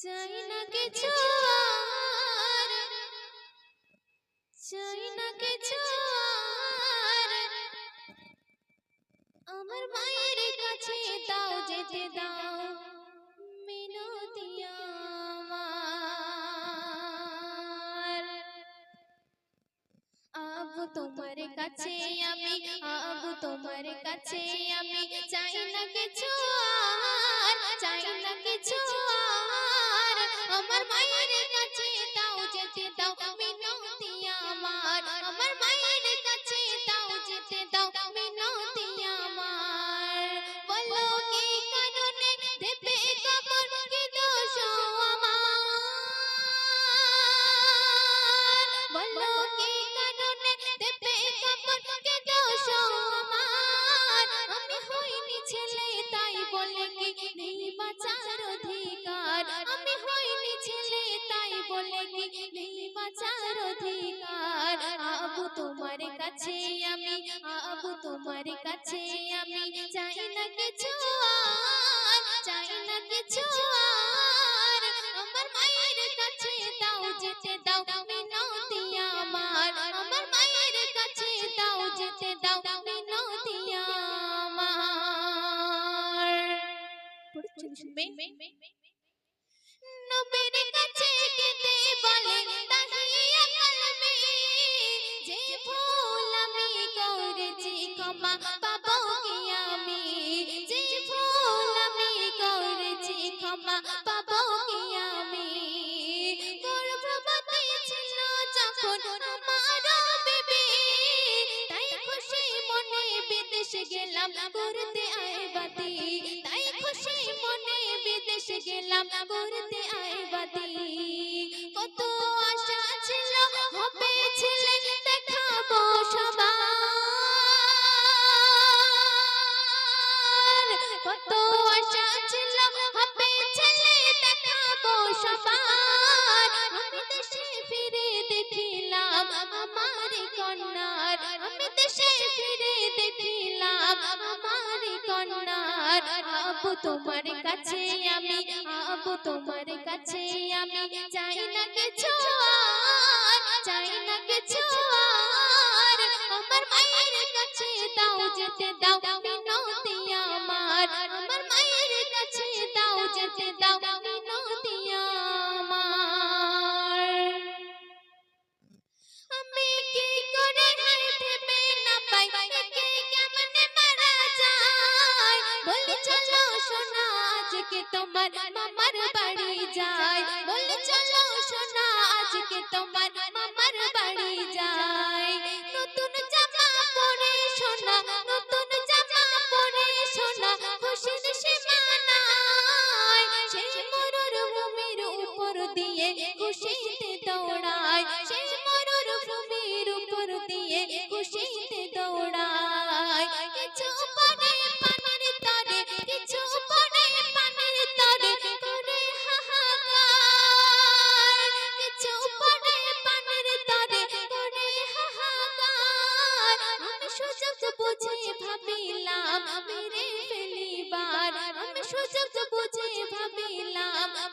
চাই না কিছু চাই না কিছু আমার মায়ের কাছে দাও যেতে দাও। মিনতি আমার। আবু তোমার কাছে আমি আবু তোমার কাছে আমি চাই না কিছু চাই না কিছু তোমার কাছে আমি আবু তোমার কাছে আমি চাই না কিছু চাই না কিছু আমার মায়ের কাছে দাও যেতে দাও মিনতি আমার। আমার মায়ের কাছে দাও যেতে দাও মিনতি আমার। নবীর কাছে কেঁদে বলে ক্ষমা পাবো কি আমি? যে ভুল আমি করেছি ক্ষমা পাবো কি আমি? গর্ভবতী ছিল যখন আমার বিবি, তাই খুশি মনে বিদেশে গেলাম করতে আইবাতি তাই খুশি মনে বিদেশে গেলাম করতে সবার। আমি দেশে ফিরে দেখিলাম আমার কন্যার। আমি দেশে ফিরে দেখিলাম আমার কন্যার। আবু তোমার কাছে আমি, আবু তোমার কাছে আমি চাই না কিছু চাই না কিছু আজকে তোমার মামার বাড়ি যাই বলে চলো সোনা আজকে তোমার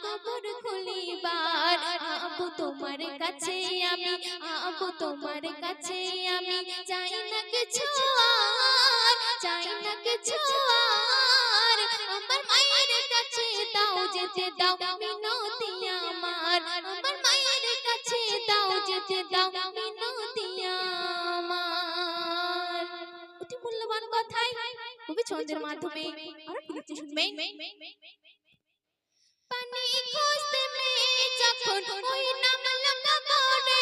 কবর খুলিবার, আবু তোমার কাছে আমি, আবু তোমার কাছে আমি চাই না কিছু চাই না কিছু আমার মায়ের কাছে দাও যেতে দাও মিনতি আমার আমার মায়ের কাছে দাও যেতে দাও মিনতি আমার। অতি মূল্যবান কথাই কবি ছন্দের মাধ্যমে আর শুনবেন। যখন ওই নামলো কবরে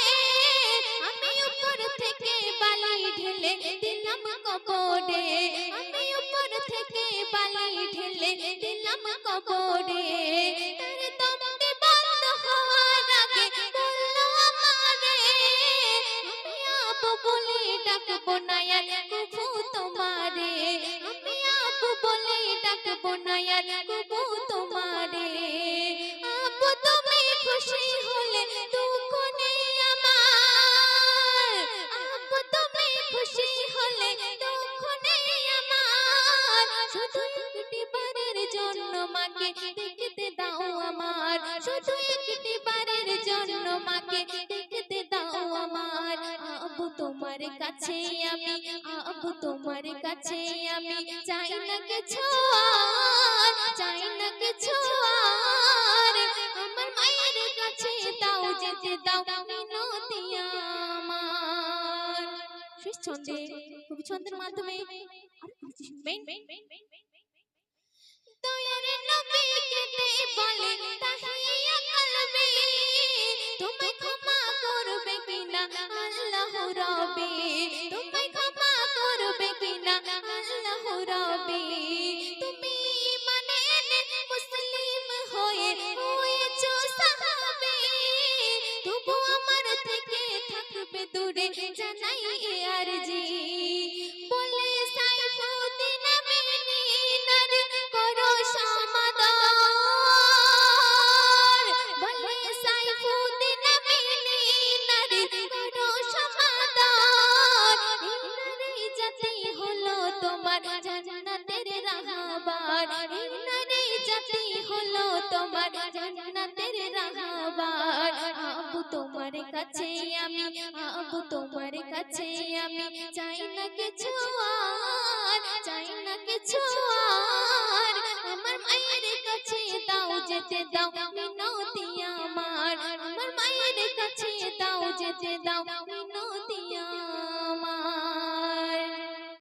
আমি উপর থেকে বালি ঢেলে দিলাম কবরে আমি উপর থেকে বালি ঢেলে দিলাম কবরে তার দমতে বন্ধ হওয়ার আগে বলল আমারে, আমি আবু বলে তোমারে। শুধু একটি বারের জন্য মাকে দেখতে দাও আমার। আবু তোমার কাছে আমি, আবু তোমার কাছে আমি চাই না কিছু চাই না কিছু আমার মায়ের কাছে দাও, যেতে দাও মিনতি মাধ্যমে দয়ার নবীকে বলে তাহিয়া আল্লাহ রবে তোমায় ক্ষমা করবে কিনা? আল্লাহ তোমার জান্নাতের রাহবার। আবু তোমার কাছে আমি, আবু তোমার কাছে আমি চাই না কিছু আর, চাই না কিছু আর। আমার মায়ের কাছে দাও যেতে দাও মিনতি আমার। আমার মায়ের কাছে দাও যেতে দাও মিনতি